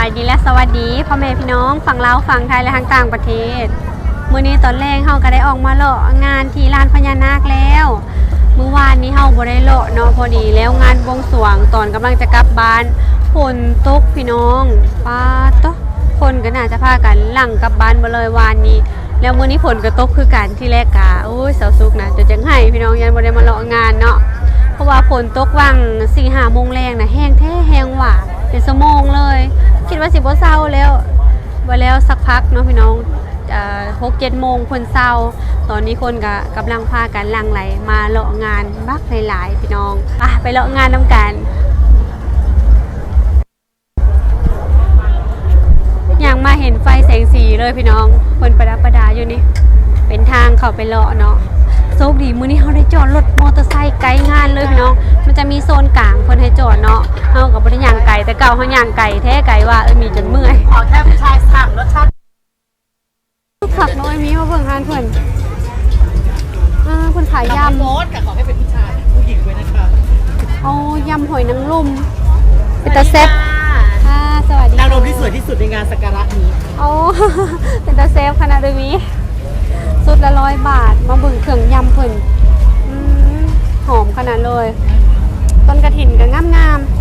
ายดีและสวัสดีพ่อแม่พี่น้องฝั่งลาวฝั่งไทยและทางต่างประเทศมื้อนี้ตอนแรกเฮาก็ได้ออกมาเลาะงานที่ลานพญานาคแล้วมื้อวานนี้เฮาบ่ได้เลาะเนาะพอดีแล้วงานบวงสรวงตอนกำลังจะกลับบ้านฝนตกพี่น้องป้าตะคนก็น่าจะพากันหลังกลับบ้านบ่เลยวานนี้ แล้วมื้อนี้ฝนก็ตกคือกันที่แรกกะโอ้ยเสาสุกนะจะจังให้พี่น้องยันบ่ได้มาเลาะงานเนาะเพราะว่าฝนตกวังสีหาโมงแรงนะแห้งแท้แห้งหวาเป็นสมองเลย คิดว่าสิบ่เศร้าแล้วว่าแล้วสักพักเนาะพี่น้องหกเจ็ดโมงคนเศร้า ตอนนี้คนก็กำลังพากันลังไหลมาเลาะงานบักหลายๆพี่น้องอะไปเลาะงานน้ำกันอย่างมาเห็นไฟแสงสีเลยพี่น้องคนประดับประดาอยู่นี่ เป็นทางเขาไปเลาะเนาะ ชคดีมื้อนี้เขาได้จอดรถมอเตอร์ไซค์ไกลงานเลยพี่น้อง มันจะมีโซนกลางเพิ่นให้จอดเนาะเฮาก็บ่ได้ย่างไกลแต่เก่าเฮาย่างไกลแท้ไกลว่าเออมีจนเมื่อยขอแค่ผู้ชายสั่งรสชาติขับน้อยมีมาเบิ่งงานเพิ่นอ่าเพิ่นขายยำยำโมดแต่ขอให้เป็นผู้ชายผู้หญิงด้วยนะคะเอายำหอยนางรมเป็นตาแซ่บค่ะสวัสดีนางรมที่สวยที่สุดในงานสักการะนี้โอ้เป็นตาแซ่บขนาดนี้ สุดละร้อยบาท มาบึงเครื่องยำเพิ่นหอมขนาดเลย ต้นกระถินก็งามๆ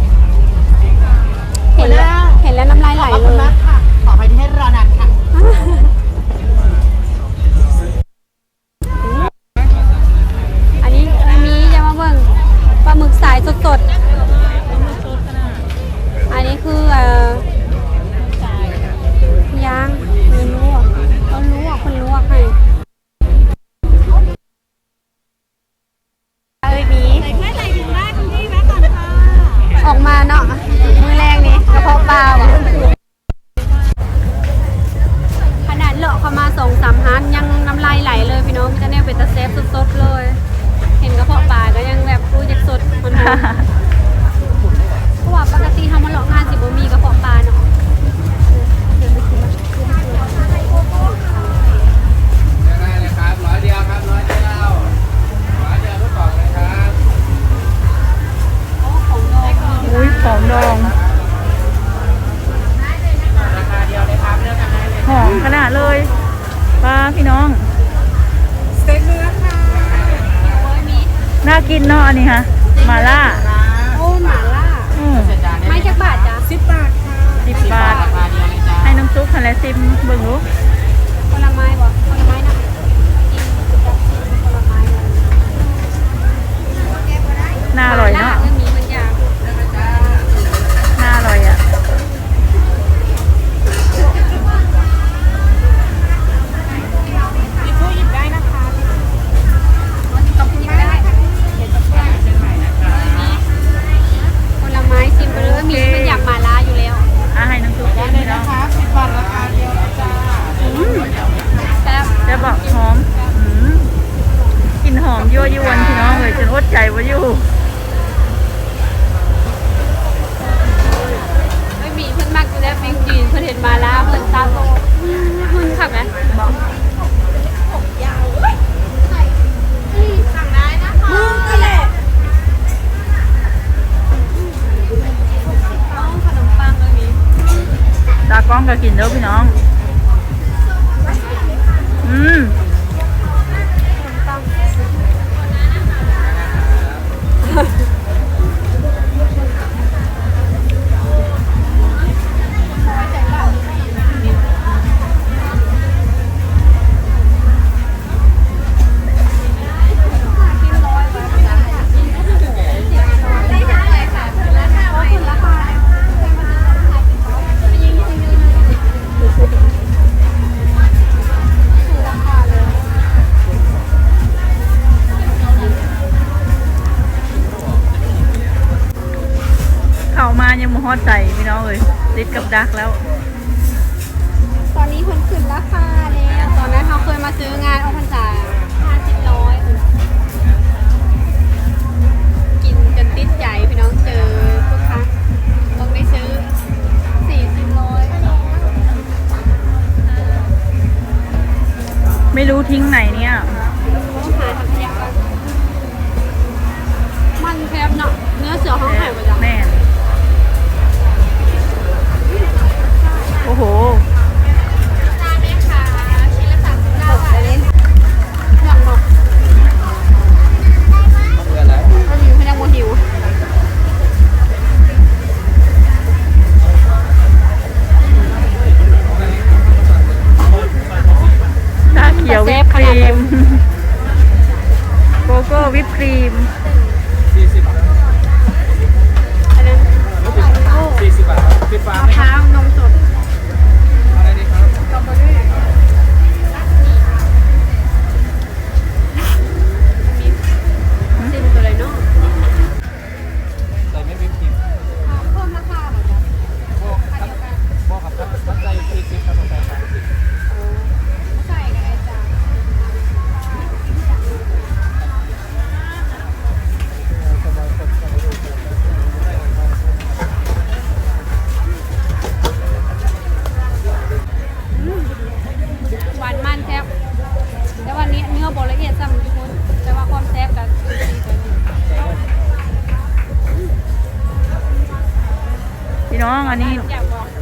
ขียววิปครีมโกโก้วิปครีมสี่สิบบาทสี่สิบบาทมะพร้าวนมสด อันนี้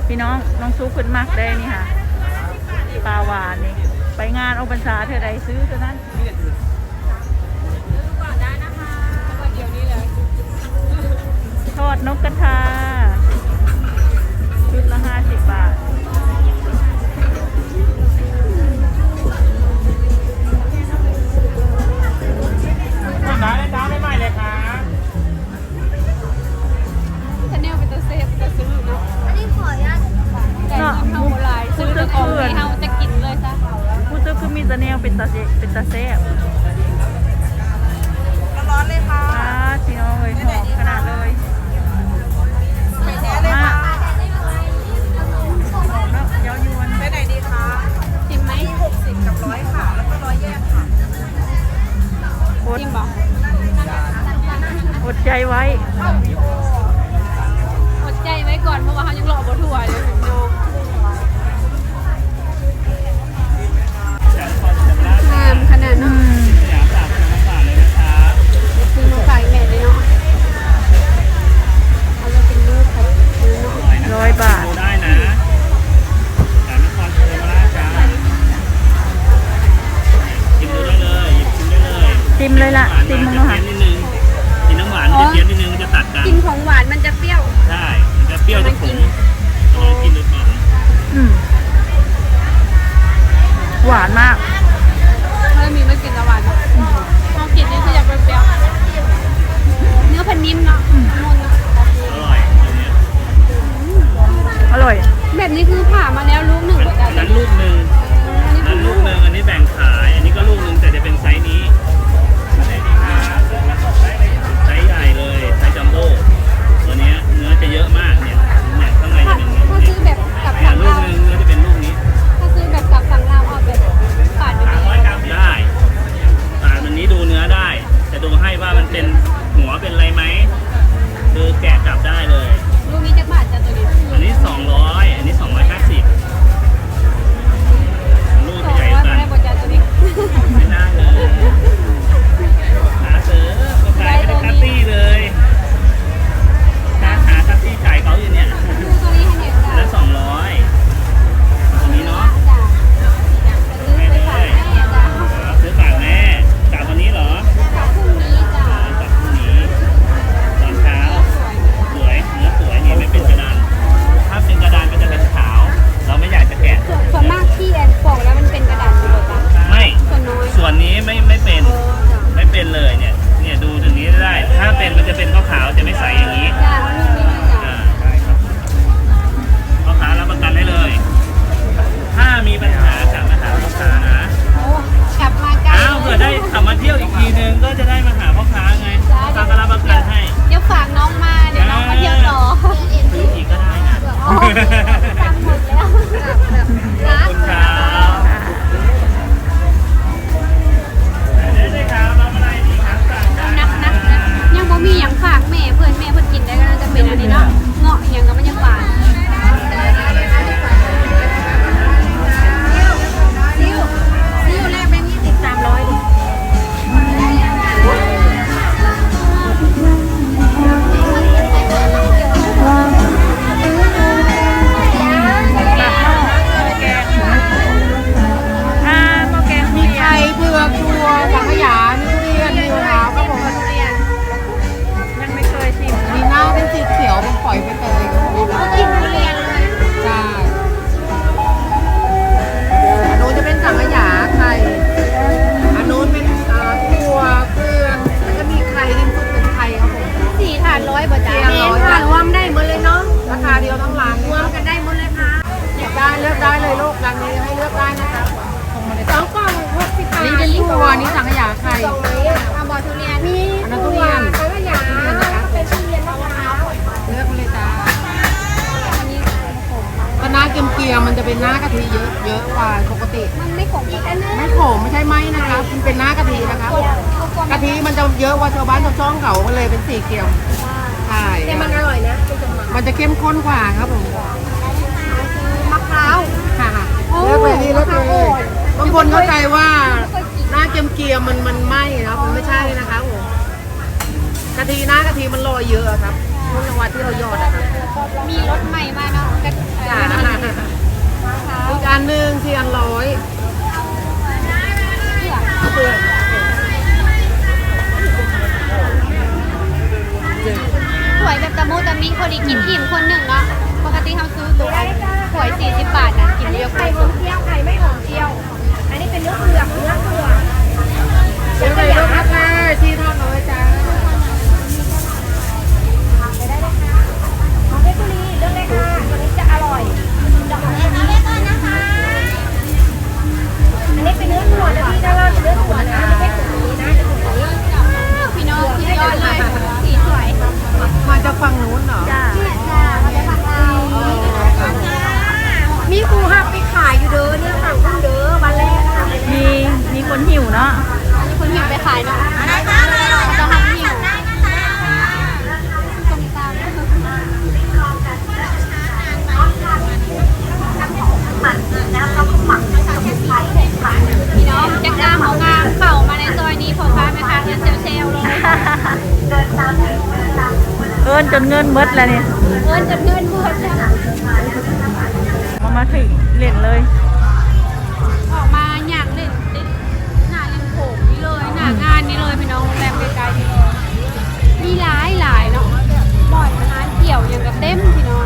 พี่น้องน้องซูขึ้นมากได้นี่ค่ะปลาหวานนี่ไปงานเอาบรรษาเธอใดซื้อเท่านั้นทอดนกกระทาชุดละห้าสิบบาท แต่เงินเท่าไรซื้อแล้วของที่เฮาจะกินเลยซะผู้ซื้อคือมีแตะแนวเป็นตาเซเป็นตาแซ่บร้อนเลยค่ะอ่าพี่น้องเลยหอมขนาดเลยไปแท้เลยค่ะแล้วเย้ายวนไปไหนดีคะชิมไหมหกสิบกับร้อยค่ะ แล้วก็ร้อยแยกค่ะอดชิมบออดใจไว้ อดใจไว้ก่อนเพราะว่าเขายังรอบ่ถั่วเลยพี่ บาท ได้นะสามนครโคราชจ้ากินดูได้เลยหยิบกินได้เลยติมเลยล่ะ ติมมึงจะค่ะเพี้ยนนิดนึงกินน้ำหวานจะเพี้ยนนิดนึงจะตัดกันกินของหวานมันจะเปรี้ยว ใช่มันจะเปรี้ยวจะขมลองกินดูก่อน อืมหวานมากเริ่มมีไม่กินละหวานเนาะพอกินนี่คืออยากเปรี้ยวๆเนื้อพันนิ่มเนาะนุ่มเนาะ ร่อย แบบนี้คือผ่ามาแล้วลูกหนึ่งอันเหมือนกันนั้นลูกหนึ่งอันนั้นลูกหนึ่งอันนี้แบ่งขาย อันนี้ก็ลูกหนึ่งแต่จะเป็นไซส์นี้อันไหนดีครับไซส์ใหญ่เลยไซส์จัมโบ้ตัวเนี้ยเนื้อจะเยอะมากเนี่ยเนี่ยข้างในจะเป็นอย่างถ้านี้ซื้อแบบกับเนี่ยสั่งลูกเราหนึ่งเนื้อจะเป็นลูกนี้ ถ้าซื้อแบบกับสั่งเราเอาแบบปาดไปเลยได้อ่าอันนี้ดูเนื้อได้จะดูให้ว่ามันเป็นหัวเป็นอะไรไหมคือแกะ เป็นหน้ากะทิเยอะเยอะกว่าปกติ มันไม่ขมอีกอันนึงไม่ขมไม่ใช่ไหมนะคะมันเป็นหน้ากะทินะคะกะทิมันจะเยอะกว่าชาวบ้านชาวช่องเขามันเลยเป็นสีเขียวใช่แต่มันอร่อยนะเป็นจังหวะมันจะเข้มข้นกว่าครับผมมะพร้าวค่ะโอ้เลือกเลยนี่เลือกเลมะพร้าวอ่อยนบางคนเข้าใจว่าหน้าเกรียมๆมันมันไหม้นะครับมันไม่ใช่นะคะผมกะทิหน้ากะทิมันลอยเยอะครับใช่ทุกจังหวัดที่เรายอดอะค่ะมีรถใหม่มาเนาะกระจ้าเท้า อีกอันหนึ่งที่อันร้อยเผือกหวยแบบตะมูตะมิพอดีกินอิ่มคนหนึ่งเนาะปกติเขาซื้อตัวหวย40 บาทนะกินเยวไข่หอมเจียวไข่ไม่หอมเจียว อันนี้เป็นเนื้อเผือย อันนี้เป็นเนื้อถั่วนะพี่ด้านล่างเป็นเนื้อถั่วนะไม่ใช่ถุงนี้นะเป็นถุงนี้พี่น้องพี่ยอดเลยสีสวยมาจากฝั่งนู้นเหรอ จ้าจ้าเราได้ผักเรามีครูหักไปขายอยู่เด้อเนี่ยฝั่งคุณเด้อวันแรกค่ะมีมีคนหิวเนาะมีคนหิวไปขายเนาะอะไรคะจะทำหิวส้ม นจนเงินหมดแล้วนี่เงินจนเงินหมดแล้วมามาถึงเล่นเลย ออกมาอย่างเล่นติดหน้าริมโขงนี่เลยหน้างานนี่เลยพี่น้องโรงแรมไกลๆนี่เลยมีหลายหลายเนาะบ่อยอาหารเกี่ยวอย่างกับเต็มพี่น้อง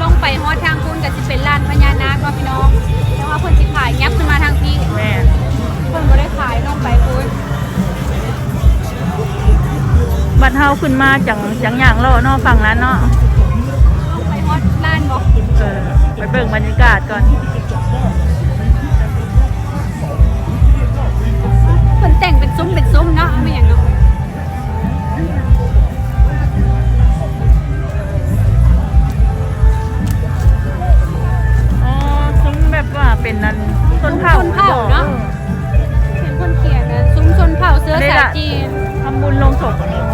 ลงไปฮอดทางคุณกับสิเป็นลานพญานาคว่าพี่น้องแต่ว่าเพิ่นสิขายยับขึ้นมาทางพี่แม่เพิ่นบ่ได้ขายลงไปคุณ บัดเฮาขึ้นมาจังจังอย่างเลาะเนาะฝั่งนั้นเนาะลงไปฮอดลานบอกเออไปเบิ่งบรรยากาศก่อนเพิ่นแต่งเป็นซุ้มเป็นซุ้มเนาะไม่อย่างเนาะอ๋อซุ้มแบบว่าเป็นนันต้นเผาชนเผ่าเนาะเห็นคนเขียนนะซุ้มชนเผ่าเสื้อสายจีนทำบุญลงศพมา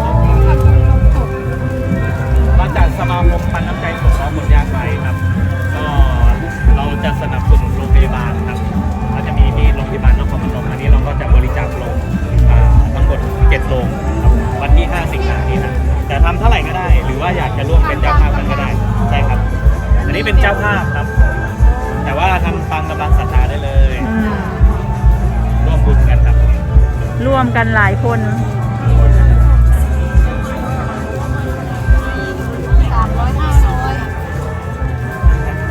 จากสมาคมปันน้ำใจสงเคราะห์คนยากไร้ครับ ก็เราจะสนับสนุนโรงพยาบาลครับเราจะมีที่โรงพยาบาลนครพนมอันนี้เราก็จะบริจาคโรงอ่าทั้งหมด7โรงครับวันที่ 5 สิงหาคมนี้นะแต่ทำเท่าไหร่ก็ได้ หรือว่าอยากจะร่วมเป็นเจ้าภาพกันก็ได้ใช่ครับ อันนี้เป็นเจ้าภาพครับ แต่ว่าทำตามกำลังศรัทธาได้เลย อืมร่วมบุญกันครับ ร่วมกันหลายคน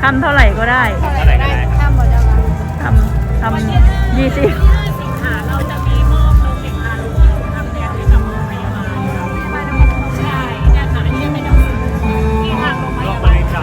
ทำเท่าไหร่ก็ได้เท่าไหร่ก็ได้ข้ามหมดแล้วกันทำทำยี่สิบร่วมบริจ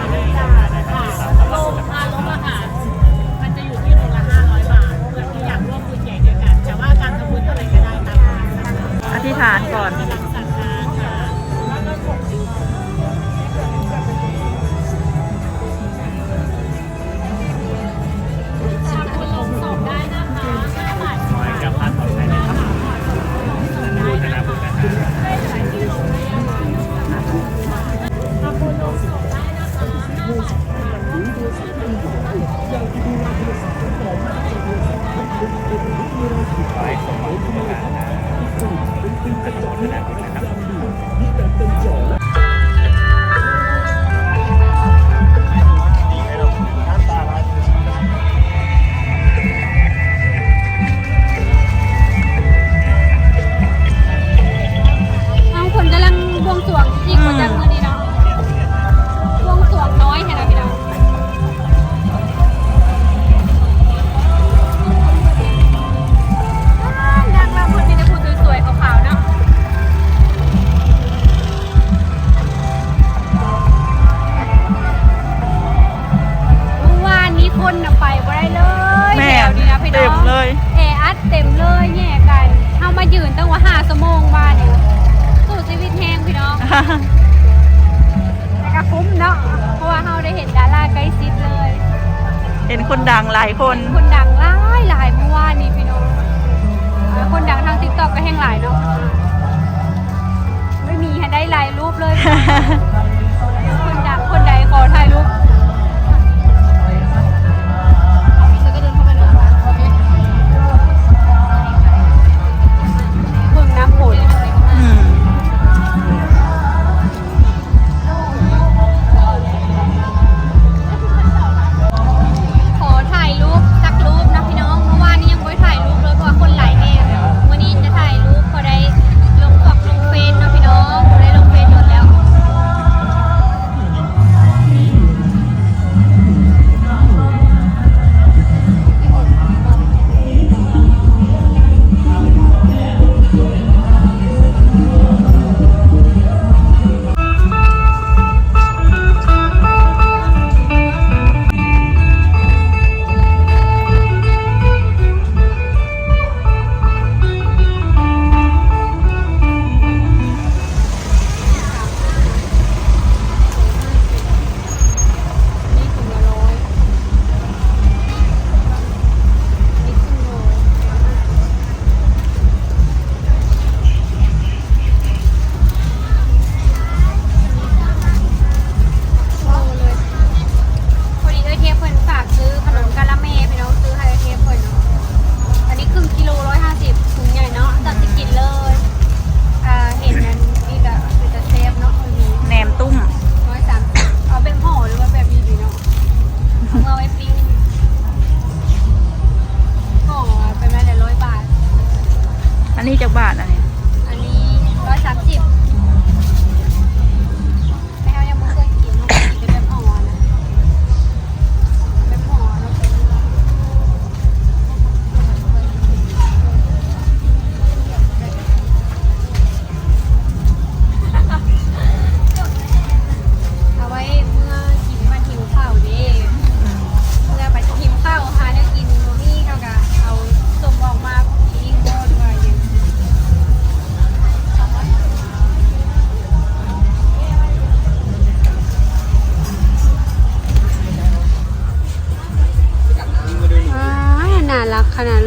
นี้จากบาทอันนี้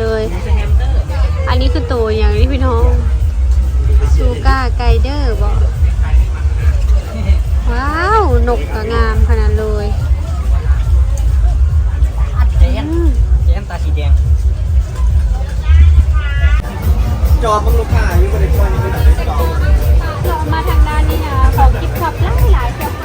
เลย อันนี้คือตัวอย่างนี้พี่น้องซูก้าไกเดอร์บอกว้าวหนกก็งามขนาดเลยแดงแดงตาสีแดง จอบมังลูกค้าอยู่บริเวณนี้จอบมาทางด้านนี้นะของกิฟต์ช็อปหลายหลายช็อ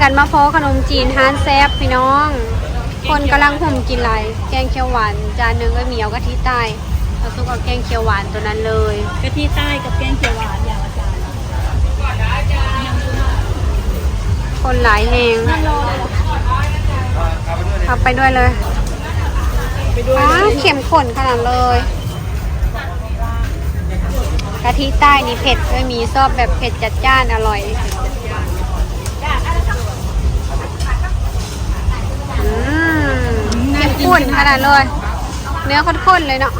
กันมาพอขนมจีนฮานแซบพี่น้อง คนกำลังห่มกินอะไรแกงเขียวหวานจานหนึงก็มีเอากะทิใต้แล้วซุกเอาแกงเขียวหวานตัวนั้นเลยกะทิใต้กับแกงเขียวหวานอย่างละจานคนหลายแหงเอาไปด้วยเลยอ้าวเข็มข้นขนาดเลยกะทิใต้นี่เผ็ดไม่มีชอบแบบเผ็ดจัดจ้านอร่อยอืมเข้นขนาดเลย เนื้อข้นๆเลยเนาะ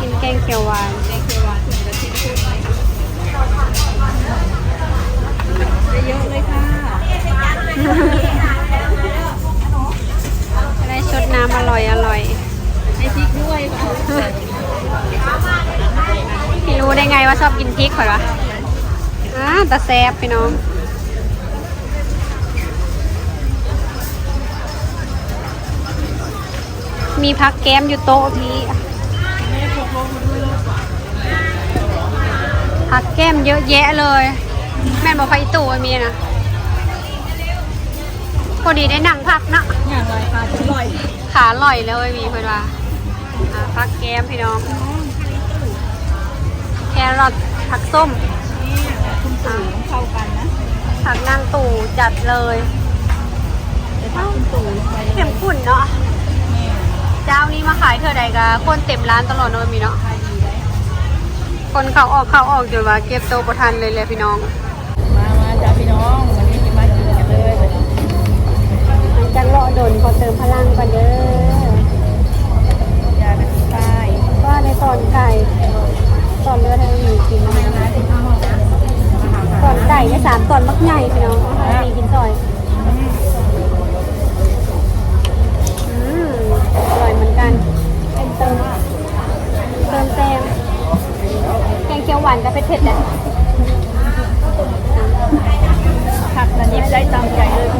กินแกงเขียวหวานเยอะเลยค่ะได้ชดน้ำอร่อยอร่อยให้พริกด้วยค่ะพี่รู้ได้ไงว่าชอบกินพริกเหรออ่าตาแซบพี่น้อง มีพักแก้มอยู่โต๊ะพี่พักแก้มเยอะแยะเลย แม่นบอกไฟตู่ไอ้มีนะพอดีได้นั่งพักเนาะอย่างไรค่ะอร่อยขาลอยแล้วไอ้มีเพื่อนว่าอ่าพักแก้มพี่น้อง แครอทผักส้มคุณตู่ต้องเข้ากันนะผักนางตู่จัดเลยแต่ถ้าคุณตู่ไปเข้มข้นเนาะแม่เจ้านี้มาขายเท่าใดกะคนเต็มร้านตลอดเนอะมีเนาะคนเขาออกเขาออกจนว่าเก็บโตประทันเลยเลยพี่น้อง มามาจ้าพี่น้องวันนี้จะมากินกันเลยวันนี้จังเลาะโดนขอเติมพลังก่อนเด้อยากะทิใต้ว่าในตอนไก่ตอนเลือดให้มีกินตอนไก่เนี่ยสามตอนมักใหญ่พี่น้องมีกินซอยอืมอร่อยมือน กันเป็นเติมเติมแซมแกงเขียวหวานกับเผ็ดๆแหละผักนันยิบได้ตามใจเลย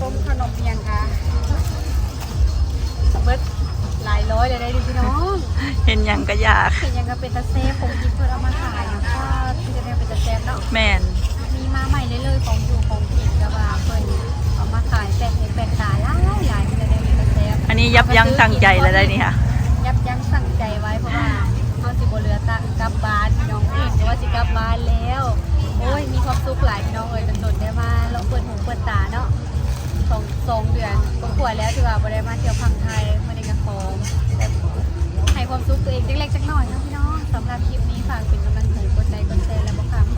ต้มขนมเปียงค่ะเบิร์ตหลายร้อยเลยได้ดิพี่น้องเห็นอย่างก็อยาก เห็นยังก็เป็นตะเซฟผมกินเพื่อเอามาขายนะก็ที่จะได้เป็นตะเซฟเนาะแม่นมีมาใหม่เรื่อยๆของอยู่ของกินก็ว่าเพิ่นเอามาขายแปดเห็ดแปดตาหลายหลายมันจะได้เป็นตะเซฟอันนี้ยับยั้งสั่งใจเลยได้นี่ค่ะ ยับยั้งสั่งใจไว้เพราะว่าเขาสิบเรือตังกลับบ้านพี่น้องเองเพราะว่าสิกลับบ้านแล้ว โอ้ยมีความสุขหลายพี่น้องเอ้ยจนตนได้มาเราเปิดหูเปิดตาเนาะ สองสองเดือนก็ขวแล้วถือว่าบ่ได้มาเที่ยวพังไทยมาในกระคองแบบให้ความสุขตัวเองเล็กๆจักหน่อยนะพี่น้องสำหรับคลิปนี้ฝากเป็นกำลังใจกดไลค์กดแชร์และบอกคำกด